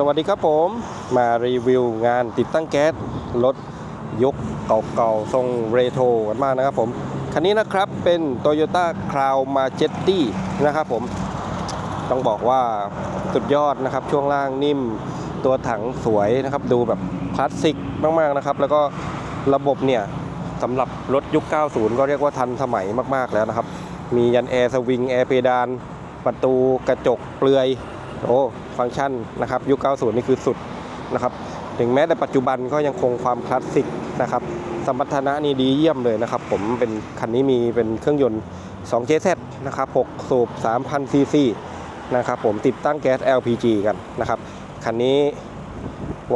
สวัสดีครับผมมารีวิวงานติดตั้งแก๊สรถยุคเก่าๆทรงเรโทรกันมากนะครับผมคันนี้นะครับเป็น Toyota Crown Majetti นะครับผมต้องบอกว่าสุดยอดนะครับช่วงล่างนิ่มตัวถังสวยนะครับ ดูแบบคลาสสิกมากๆนะครับ แล้วก็ระบบเนี่ยสำหรับรถยุค 90 ก็เรียกว่าทันสมัยมากๆแล้วนะครับ มียันแอร์สวิงแอร์เพดาน ประตูกระจกเปลือยโอ้ ฟังก์ชันนะครับยุค 90 นี่คือสุดนะครับถึงแม้แต่ปัจจุบันก็ยังคงความคลาสสิกนะครับสมรรถนะนี่ดีเยี่ยมเลยนะครับ ผมเป็นคันนี้มีเป็นเครื่องยนต์ 2JZ นะครับ 6 สูบ 3,000 ซีซีนะครับผมติดตั้งแก๊ส LPG กันนะครับคันนี้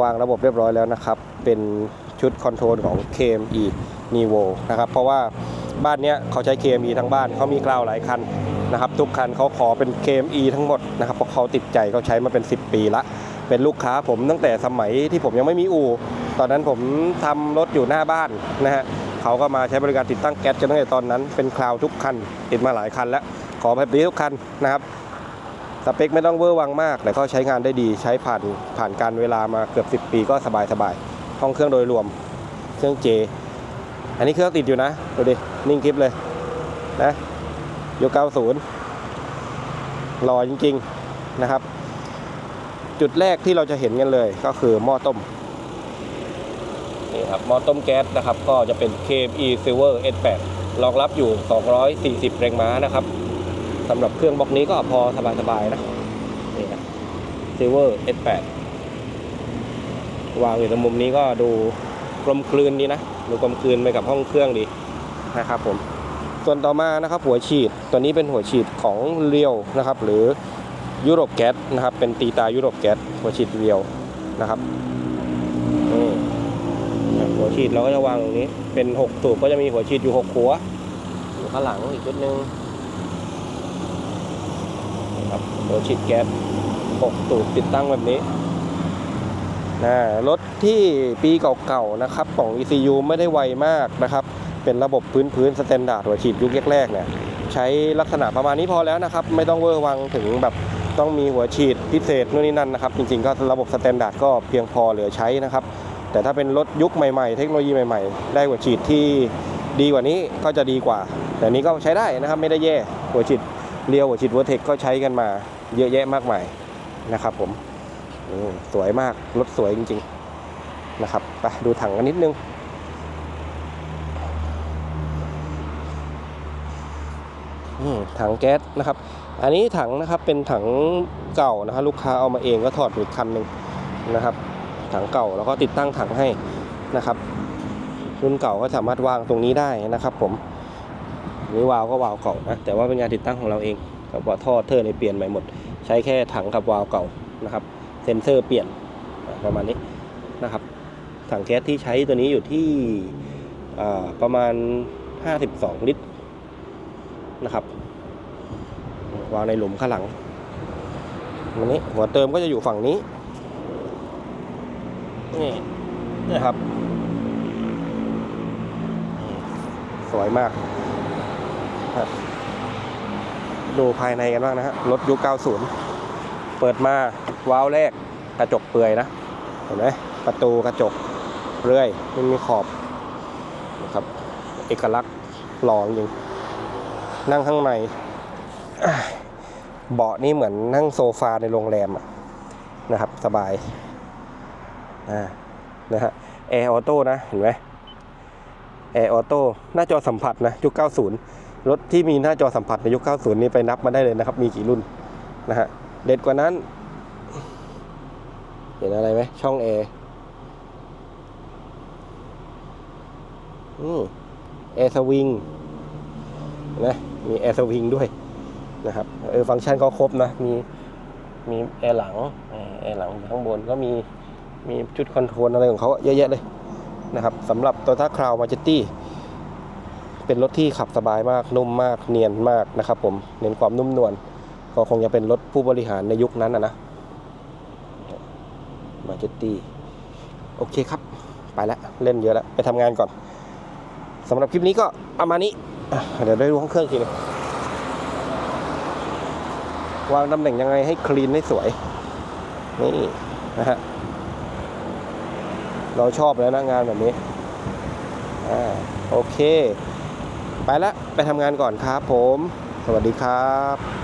วางระบบเรียบร้อยแล้วนะครับ เป็นชุดคอนโทรลของ KME Nivo นะครับ เพราะว่าบ้านเนี้ยเขาใช้ KME ทั้งบ้านเขามีกล่าวหลายคัน นะครับทุกคันเขาขอเป็น KME ทั้งหมดนะครับเพราะเขาติดใจเขาใช้มาเป็น 10 ปีละ เป็นลูกค้าผมตั้งแต่สมัยที่ผมยังไม่มีอู่ ตอนนั้นผมทำรถอยู่หน้าบ้านนะฮะเขาก็มาใช้บริการติดตั้งแก๊สกันตั้งแต่ตอนนั้นเป็นคลาวทุกคันติดมาหลายคันแล้วขอแบบนี้ทุกคันนะครับสเปคไม่ต้องเวอร์วังมากแต่ก็ใช้งานได้ดีใช้ผ่านผ่านการเวลามาเกือบ 10 ปีก็สบายสบายๆห้องเครื่องโดยรวม เครื่องเจ อันนี้เครื่องติดอยู่นะดูดินิ่งคลิปเลยนะ ยก90รอจริงๆนะครับ จุดแรกที่เราจะเห็นกันเลยก็คือหม้อต้มนี่ครับหม้อต้มแก๊สนะครับ ก็จะเป็น KME Silver S8 รองรับอยู่ 240 แรงม้านะครับสำหรับเครื่องบล็อกนี้ก็พอสบายๆนะนี่นะ Silver S8 วางอยู่ตรงมุมนี้ก็ดูกลมกลืนดีนะ ดูกลมกลืนไปกับห้องเครื่องดีนะครับผม ส่วนต่อมานะครับหัวฉีดตัวนี้เป็นหัวฉีดของเรียวนะครับ หรือยุโรปแก๊สนะครับ เป็นตีตายุโรปแก๊สหัวฉีดเรียวนะครับนี่หัวฉีดเราก็จะวางตรงนี้เป็น6สูบก็จะมีหัวฉีดอยู่6หัวอยู่ข้างหลังอีกชุดหนึ่งนี่ครับหัวฉีดแก๊ส6สูบติดตั้งแบบนี้นะรถที่ปีเก่าๆนะครับของ ECU ไม่ได้ไวมากนะครับ เป็นระบบพื้นพื้นสแตนดาร์ดหัวฉีดยุคแรกๆเนี่ยใช้ลักษณะประมาณนี้พอแล้วนะครับ ไม่ต้องเวอร์วังถึงแบบต้องมีหัวฉีดพิเศษนู่นนี่นั่นนะครับ จริงๆก็ระบบสแตนดาร์ดก็เพียงพอเหลือใช้นะครับ แต่ถ้าเป็นรถยุคใหม่ๆ เทคโนโลยีใหม่ๆ ได้หัวฉีดที่ดีกว่านี้ก็จะดีกว่า แต่นี้ก็ใช้ได้นะครับไม่ได้แย่หัวฉีดเรียวหัวฉีดเวอร์เทคก็ใช้กันมาเยอะแยะมากมายนะครับผมอืมสวยมากรถสวยจริง ๆนะครับไปดูถังกันนิดนึง อืม ถังแก๊สนะครับ อันนี้ถังนะครับเป็นถังเก่านะครับลูกค้าเอามาเองก็ถอดอีกคันหนึ่งนะครับ ถังเก่าแล้วก็ติดตั้งถังให้นะครับรุ่นเก่าก็สามารถวางตรงนี้ได้นะครับผมนนี้วาล์วก็วาล์วเก่านะแต่ว่าเป็นงานติดตั้งของเราเองกับว่าท่อเทอร์ในเปลี่ยนใหม่หมด ใช้แค่ถังกับวาล์วเก่านะครับเซ็นเซอร์เปลี่ยนประมาณนี้นะครับ ถังแก๊สที่ใช้ตัวนี้อยู่ที่ประมาณ 52 ลิตร นะครับ วางในหลุมข้างหลังอันนี้หัวเติมก็จะอยู่ฝั่งนี้ นี่นะครับ สวยมากครับดูภายในกันบ้างนะฮะ รถยุค 90 เปิดมา ว้าวแรกกระจกเปลือยนะ เห็นไหมประตูกระจกเรื่อยไม่มีขอบนะครับ เอกลักษณ์หล่อจริง นั่งข้างในเบาะนี่เหมือนนั่งโซฟาในโรงแรมอะนะครับ สบายอ่านะฮะแอร์ออโต้นะ เห็นไหมแอร์ออโต้หน้าจอสัมผัสนะยุค 90 รถที่มีหน้าจอสัมผัสในยุค 90 นี่ไปนับมาได้เลยนะครับ มีกี่รุ่นนะฮะเด็ดกว่านั้น เห็นอะไรไหมช่องแอร์อืมแอร์สวิงนะ มีแอร์สวิงด้วยนะครับเออฟังก์ชันก็ครบนะมีมีแอร์หลังแอร์หลังอยู่ข้างบนก็มีมีชุดคอนโทรลอะไรของเขาเยอะแยะเลยนะครับสำหรับ Toyota Crown Majetti เป็นรถที่ขับสบายมากนุ่มมากเนียนมากนะครับผมเน้นความนุ่มนวลก็คงจะเป็นรถผู้บริหารในยุคนั้นนะนะ Majetti โอเคครับ ไปแล้ว เล่นเยอะแล้ว ไปทำงานก่อนสำหรับคลิปนี้ก็ประมาณนี้ เดี๋ยวได้ดูห้องเครื่องทีนึงวางตำแหน่งยังไงให้คลีนให้สวย นี่นะฮะ เราชอบแล้วนะงานแบบนี้ อ่า โอเค ไปละ ไปทำงานก่อนครับผม สวัสดีครับ